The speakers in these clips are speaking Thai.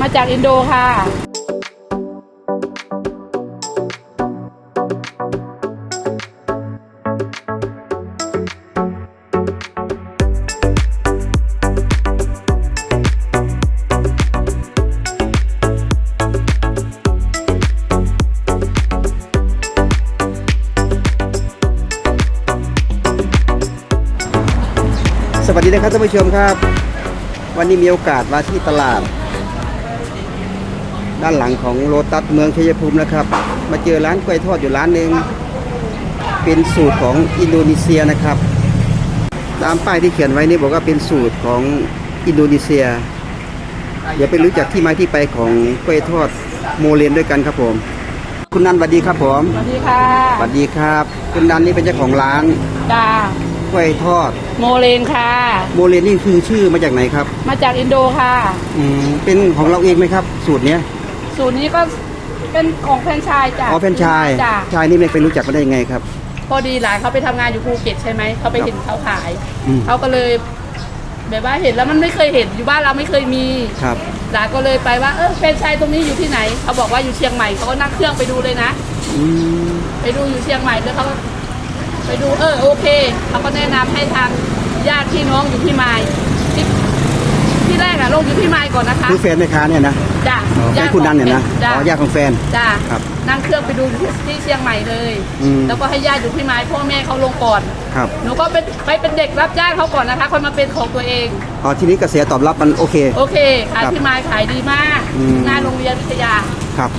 มาจากอินโดค่ะ สวัสดีนะครับท่านผู้ชมครับ วันนี้มีโอกาสมาที่ตลาด ด้านหลังของโลตัสเมืองชัยภูมินะครับ มาเจอร้านกล้วยทอดอยู่ร้านหนึ่งเป็นสูตรของอินโดนีเซียนะครับ ตามป้ายที่เขียนไว้นี่บอกว่าเป็นสูตรของอินโดนีเซีย เดี๋ยวไปรู้จักที่มาที่ไปของกล้วยทอดโมเลนด้วยกันครับผม คุณนันสวัสดีครับผมสวัสดีค่ะสวัสดีครับ คุณนันนี่เป็นเจ้าของร้านจ้ากล้วยทอด โมเลนค่ะ โมเลนนี่คือชื่อมาจากไหนครับ มาจากอินโดค่ะ อืมเป็นของเราเองไหมครับ สูตรเนี้ย สูตรนี้ก็เป็นของแฟรนไชส์จ้ะอ๋อแฟรนไชายจ้ะชายนี่ไม่ไปรู้จักมาได้ยังไงครับ พอดีหลานเขาไปทำงานอยู่ภูเก็ตใช่ไหมเขาไปเห็นเขาขาย อืม เขาก็เลยแบบว่าเห็นแล้วมันไม่เคยเห็นอยู่บ้านเราไม่เคยมี ครับ หลานก็เลยไปว่าเออแฟรนไชส์ตรงนี้อยู่ที่ไหน เขาบอกว่าอยู่เชียงใหม่เขาก็นั่งเครื่องไปดูเลยนะ อืม ไปดูอยู่เชียงใหม่แล้วเขาก็ไปดูเออโอเคเขาก็แนะนำให้ทางญาติพี่น้องอยู่ที่ไมายที่ที่ แรกอะลงอยู่ที่ไมายก่อนนะคะคือแฟนแม่ค้าเนี่ยนะจ้ะอ๋อแฟนคุณนันเนี่ยนะจ้ะอ๋อญาติของแฟน จ้ะครับนั่งเครื่องไปดูที่เชียงใหม่เลย อืม แล้วก็ให้ญาติอยู่ที่ไมายพ่อแม่เขาลงก่อน ครับหนูก็เป็นไปเป็นเด็กรับจ้างเขาก่อนนะคะค่อยมาเป็นของตัวเองอ๋อทีนี้กระแสตอบรับมันโอเค โอเคขายครับที่ไมายขายดีมาก อืม หน้าโรงเรียนวิทยาครับ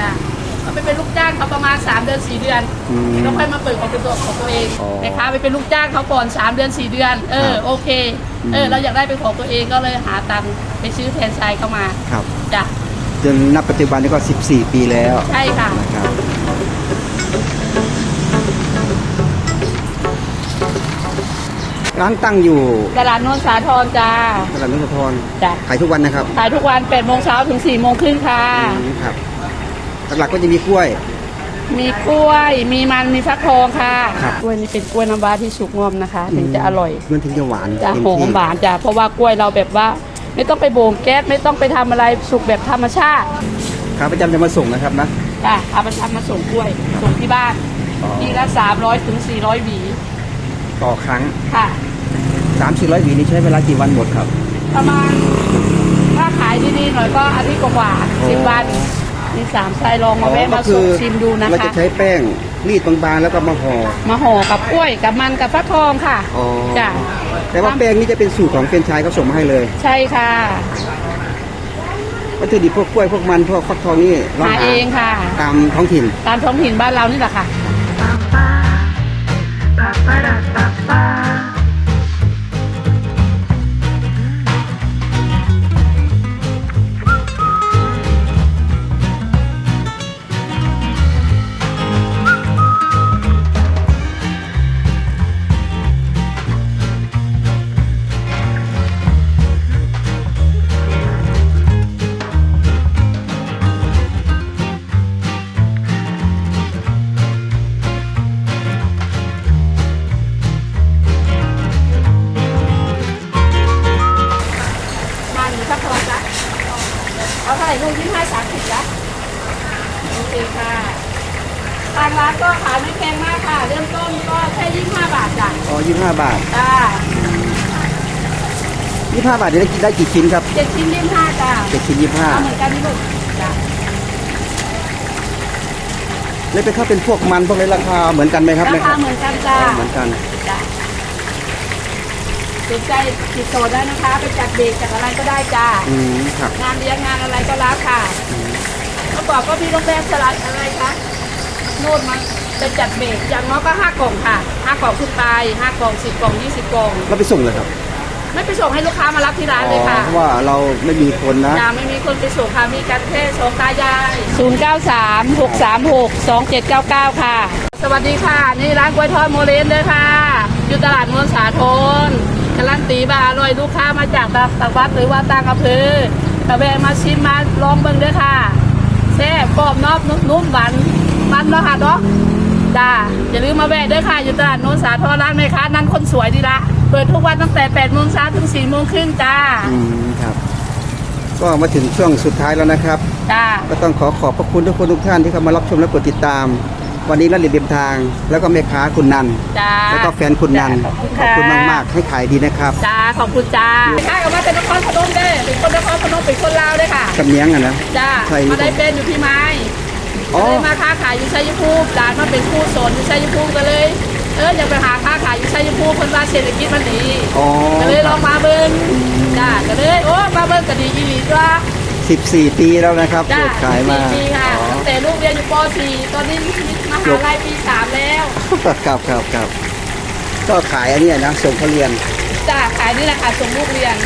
จ้ะก็ ไปเป็นลูกจ้างเขาประมาณ 3 เดือน 4 เดือน อืมแล้วค่อยมาเปิดของเป็นตัวของตัวเองอ๋อนะคะไปเป็นลูกจ้างเขาก่อน 3 เดือน 4 เดือน เออครับโอเค อืม เออเราอยากได้เป็นของตัวเองก็เลยหาตังค์ไปซื้อแฟรนไชส์เข้ามาครับจ้ะจนนับปัจจุบันนี้ก็ 14 ปีแล้วใช่ค่ะ นะครับร้านตั้งอยู่ตลาดโนนสาทรจ้าตลาดนุสพรจ้ะขายทุกวันนะครับขายทุกวัน8โมงเช้าถึง4โมงครึ่งค่ะ อืมครับ หลักๆก็จะมีกล้วย มีกล้วย มีมัน มีฟักทองค่ะ ครับ กล้วยนี่เป็นกล้วยน้ำว้าที่สุกงอมนะคะ ถึงจะอร่อย มันถึงจะหวานจะเต็มหอที่มหวานจ้ะเพราะว่ากล้วยเราแบบว่า ไม่ต้องไปโบ่งแก๊สไม่ต้องไปทำอะไรสุกแบบธรรมชาติขาประจำจะมาส่งนะครับนะ จ้ะเอาไปทำมาส่งกล้วย ส่งที่บ้านอ๋อ ทีละ300ถึง400หวีต่อครั้งค่ะ 3 4 0 0หวีนี่ใช้เวลากี่วันหมดครับ ประมาณถ้าขายดีๆหน่อยก็อาทิตย์กว่าๆสิบวัน มีสามไส้ลองมาแวะมาส่งชิมดูนะเราคะจะใช้แป้งรีดบางๆแล้วก็มาห่อ มาห่อกับกล้วยกับมันกับฟักทองค่ะอ๋อ จ้ะแต่ว่าแป้งนี่จะเป็นสูตรของเฟรนไชายเขาส่งมาให้เลยใช่ค่ะวัตถุดิบพวกกล้วยพวกมันพวกฟักทองนี่เราหาเองค่ะ ตามท้องถิ่น ตามท้องถิ่นบ้านเรานี่แหละค่ะมัางร้านก็ขายไม่แพงมากค่ะ เริ่มต้นก็แค่ยี่ห้าบาทจ้ะอ๋อ25บาทจ้า25บาทจะได้กินได้กี่ชิ้นครับเจ็ดชิ้นยี่ห้าจ้ะเจ็ดชิ้นเอาเหมือนกันนี่ลูกจ้ะ25แล้วเป็นถ้าเป็นพวกมันพวกนี้ราคาเหมือนกันไหมครับราแม่คคารับเหมือนกันจ้าอ๋อเหมือนกันจ้ะสนใจติดต่อได้นะคะ ไปจัดเบรกจัดอะไรก็ได้จ้าอืมครับงานเลี้ยงงานอะไรก็รับค่ะเมื่อก่อนก็มีโรงแรมสลัดอะไรคะ โน่นมาจะจัดเบรกอย่างน้อยก็ห้ากล่องค่ะห้ากล่องขึ้นไปห้ากล่องสิบกล่องยี่สิบกล่องเราไปส่งเลยครับไม่ไปส่งให้ลูกค้ามารับที่ร้านอ๋เลยอค่ะ เพราะว่าเราไม่มีคนนะจ้าไม่มีคนไปส่งค่ะมีกันแค่สองตายายศูนย์เก้าสามหกสามหกสองเจ็ดเก้าเก้าค่ะ สวัสดีค่ะ นี่ร้านกล้วยทอดโมเลนเลยค่ะ อยู่ตลาดมวลสาทรการันตีบาอร่อยลูกค้ามาจากต่างวัดหรือว่าต่างอำเภอกระแวะมาชิมมาลองเบิ่งด้วยค่ะแซ่บกรอบนอกนุ่มหวาน มันเนาะค่ะเนาะจ้าอย่าลืมมาแวะด้วยค่ะ อยู่ตลาดโนนสาทรร้านแม่ค้านั้นคนสวยดีละเปิดทุกวันตั้งแต่8โมงเช้าถึง4โมงครึ่งจ้าอืมครับก็มาถึงช่วงสุดท้ายแล้วนะครับ จ้า ก็ต้องขอขอบพระคุณทุกคนทุกท่านที่เข้ามารับชมและกดติดตาม วันนี้เรันเรียมทาง แล้วก็แม่ค้าคุณนันจ้าแล้วก็แฟนคุณนันจ้าขอบคุณมากๆให้ขายดีนะครับจ้าขอบคุณจ้าข้ากับมาเป็นนครพนมเด้อเป็นคนนครพนมเป็นคนลาวเด้อค่ะสำเนียงอะนะ จ้าใครมาได้เป็นอยู่ที่ไม้ อ๋อก็เลยมาค้าขายอยู่ชัยภูมิหลานมาเป็นคู่สนอยู่ชัยภูมิก็เลย เอออยากไปหาค้าขายอยู่ชัยภูมิคนว่าเศรษฐกิจมันดีอ๋อก็เลยลองมาเบิ้งจ้าก็เลยโอ้มาเบิ้งก็ดีอีหลีจ้า14ปีแล้วนะครับจ้าเปิดขายมาสี่ปีค่ะอ๋อ ตั้งแต่ลูกเรียนอยู่ป .4 ตอนนี้มหาลัยปีสามแล้วครับครับครับก็ขายอันเนี้ยนะส่งเขาเรียนจ้าขายนี่แหละค่ะส่งลูกเรียน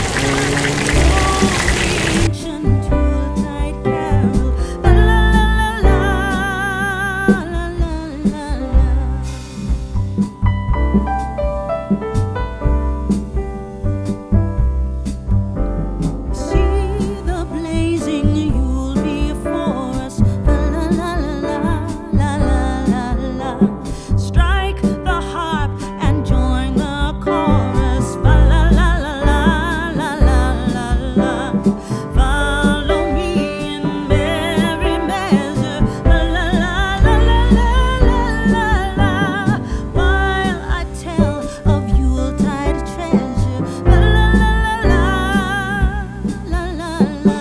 la